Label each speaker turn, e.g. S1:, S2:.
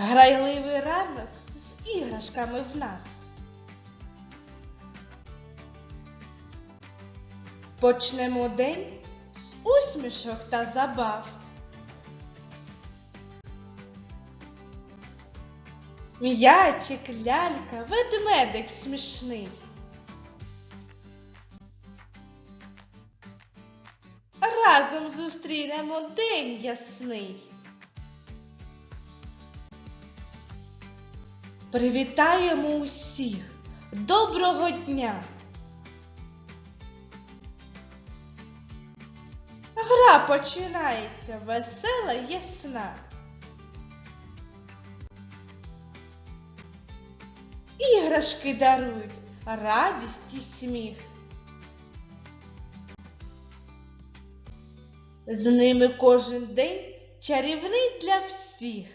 S1: Грайливий ранок з іграшками в нас. Почнемо день з усмішок та забав. М'ячик, лялька, ведмедик смішний. Разом зустрінемо день ясний. Привітаємо усіх. Доброго дня! Гра починається весела ясна. Іграшки дарують радість і сміх. З ними кожен день чарівний для всіх.